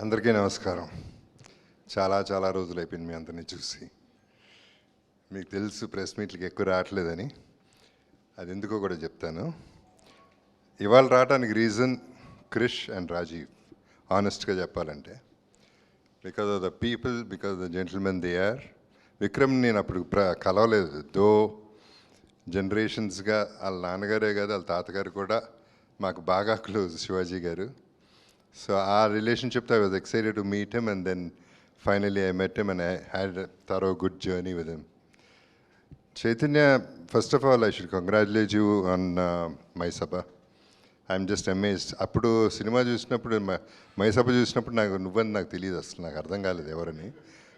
అందరికీ నమస్కారం. చాలా చాలా రోజులు అయిపోయింది మీ అందరినీ చూసి. మీకు తెలుసు ప్రెస్ మీట్లకి ఎక్కువ రావట్లేదని. అది ఎందుకో కూడా చెప్తాను. ఇవాళ రావడానికి రీజన్ క్రిష్ అండ్ రాజీవ్ ఆనెస్ట్గా చెప్పాలంటే. Because of the people because the gentlemen they are Vikram నేను అప్పుడు ప్ర కలవలేదు. దో జనరేషన్స్గా వాళ్ళ నాన్నగారే కాదు వాళ్ళ తాతగారు కూడా మాకు బాగా క్లోజ్ శివాజీ గారు. సో ఆ రిలేషన్షిప్తో I was excited to meet him and then finally I met him and I had thorough good journey with him Chaitanya first of all I should congratulate you on my Sabha I'm just amazed అప్పుడు cinema చూసినప్పుడు మ- my సభ చూసినప్పుడు నాకు నువ్వని నాకు తెలియదు అసలు. నాకు అర్థం కాలేదు ఎవరని.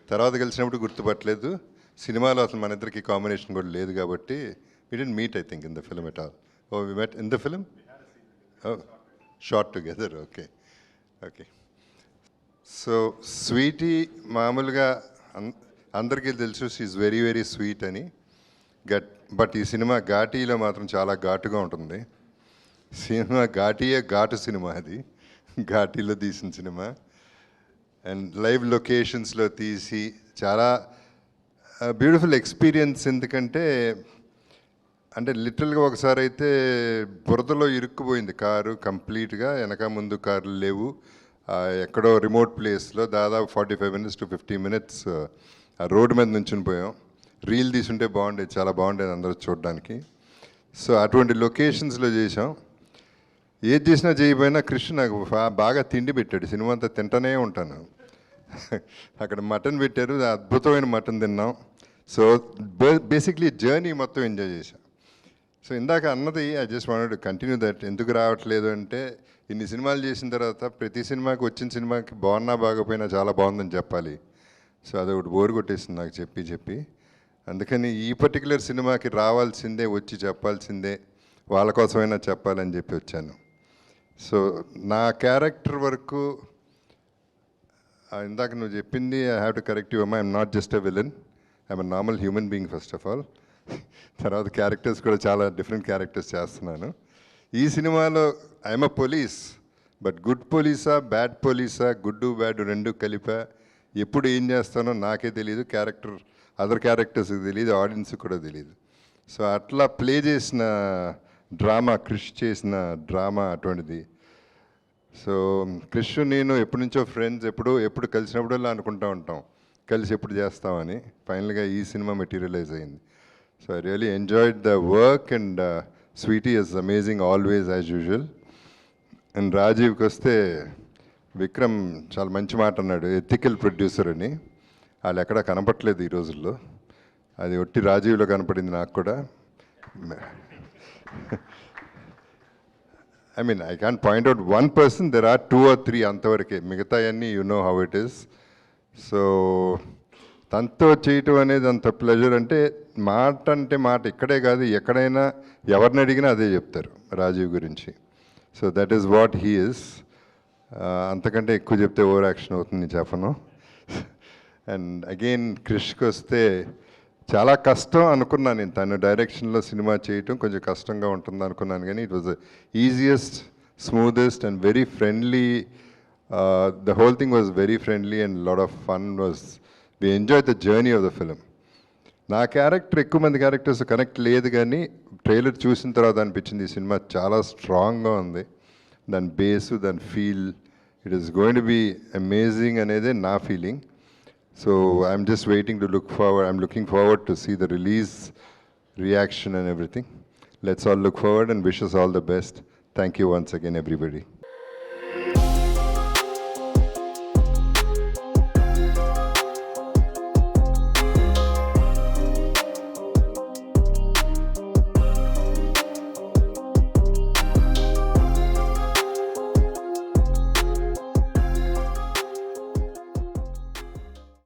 తర్వాత కలిసినప్పుడు గుర్తుపట్టలేదు. సినిమాలో అసలు మన ఇద్దరికి కాంబినేషన్ కూడా లేదు కాబట్టి we didn't meet I think in the film at all oh we met in the film short together okay okay so Sweety మామూలుగా అందరికీ తెలుసు షీఈ్ వెరీ వెరీ స్వీట్ అని. గట్ బట్ ఈ సినిమా ఘాటీలో మాత్రం చాలా ఘాటుగా ఉంటుంది. సినిమా ఘాటీయే ఘాటు సినిమా అది. ఘాటీలో తీసిన సినిమా. అండ్ లైవ్ లొకేషన్స్లో తీసి చాలా uh, బ్యూటిఫుల్ ఎక్స్పీరియన్స్ ఎందుకంటే అంటే లిటరల్గా ఒకసారి అయితే బురదలో ఇరుక్కుపోయింది కారు కంప్లీట్గా. వెనక ముందు కార్లు లేవు. ఎక్కడో రిమోట్ ప్లేస్లో దాదాపు forty five minutes to fifty minutes ఆ రోడ్డు మీద నుంచుని పోయాం. రీల్ తీసుంటే బాగుండేది చాలా బాగుండేది అందరూ చూడడానికి. సో అటువంటి లొకేషన్స్లో చేసాం ఏది చేసినా చేయకపోయినా కృష్ణ నాకు బాగా తిండి పెట్టాడు. సినిమా అంతా తింటూనే ఉంటాను. అక్కడ మటన్ పెట్టారు. అద్భుతమైన మటన్ తిన్నాం. సో బేసిక్లీ జర్నీ మొత్తం ఎంజాయ్ చేశాం. సో ఇందాక అన్నది I just wanted continue that ఎందుకు రావట్లేదు అంటే ఇన్ని సినిమాలు చేసిన తర్వాత ప్రతి సినిమాకి వచ్చిన సినిమాకి బాగున్నా బాగపోయినా చాలా బాగుందని చెప్పాలి. సో అది ఒకటి బోరు కొట్టేసింది నాకు చెప్పి చెప్పి. అందుకని ఈ పర్టికులర్ సినిమాకి రావాల్సిందే వచ్చి చెప్పాల్సిందే వాళ్ళ కోసమైనా చెప్పాలని చెప్పి వచ్చాను. సో నా క్యారెక్టర్ వరకు ఇందాక నువ్వు చెప్పింది I have to correct you అమ్మా I'm not just a villain I'm normal human being first of all తర్వాత క్యారెక్టర్స్ కూడా చాలా డిఫరెంట్ క్యారెక్టర్స్ చేస్తున్నాను. ఈ సినిమాలో I'm a police but good పోలీసా bad పోలీసా గుడ్ బ్యాడ్ రెండు కలిపా ఎప్పుడు ఏం చేస్తానో నాకే తెలియదు క్యారెక్టర్ అదర్ క్యారెక్టర్స్కి తెలియదు ఆడియన్స్కి కూడా తెలియదు సో అట్లా ప్లే చేసిన డ్రామా క్రిష్ చేసిన డ్రామా అటువంటిది. సో క్రిష్ నేను ఎప్పటి నుంచో ఫ్రెండ్స్ ఎప్పుడు ఎప్పుడు కలిసినప్పుడల్లా అనుకుంటా ఉంటాం కలిసి ఎప్పుడు చేస్తామని. ఫైనల్గా ఈ సినిమా మెటీరియలైజ్ అయింది. So I really enjoyed the work and Sweety is amazing always as usual and రాజీవ్కి వస్తే విక్రమ్ చాలా మంచి మాట అన్నాడు ఎథికల్ ప్రొడ్యూసర్ అని వాళ్ళు ఎక్కడా కనపట్లేదు ఈ రోజుల్లో అది ఒట్టి రాజీవ్లో కనపడింది నాకు కూడా I mean I can point out one person there are two or three అంతవరకే మిగతా అన్నీ you know how it is so తనతో చేయటం అనేది అంత ప్లెజర్ అంటే మాట అంటే మాట ఇక్కడే కాదు ఎక్కడైనా ఎవరిని అడిగినా అదే చెప్తారు రాజీవ్ గురించి. So that is what he is అంతకంటే ఎక్కువ చెప్తే ఓవర్ యాక్షన్ అవుతుంది చెప్పను అండ్ అగైన్ క్రిష్కి వస్తే చాలా కష్టం అనుకున్నాను నేను. తను డైరెక్షన్లో సినిమా చేయటం కొంచెం కష్టంగా ఉంటుంది అనుకున్నాను. కానీ it was easiest smoothest and very friendly the whole thing was very friendly and lot of fun was we enjoy the journey of the film నా క్యారెక్టర్ ఎక్కువ మంది క్యారెక్టర్స్ కనెక్ట్ లేదు కానీ ట్రైలర్ చూసిన తర్వాత అనిపించింది ఈ సినిమా చాలా స్ట్రాంగ్గా ఉంది. దాని బేసు దాని feel it is going to be amazing అనేది నా feeling so I'm just waiting to look forward I'm looking forward to see the release reaction and everything let's all look forward and wishes all the best thank you once again everybody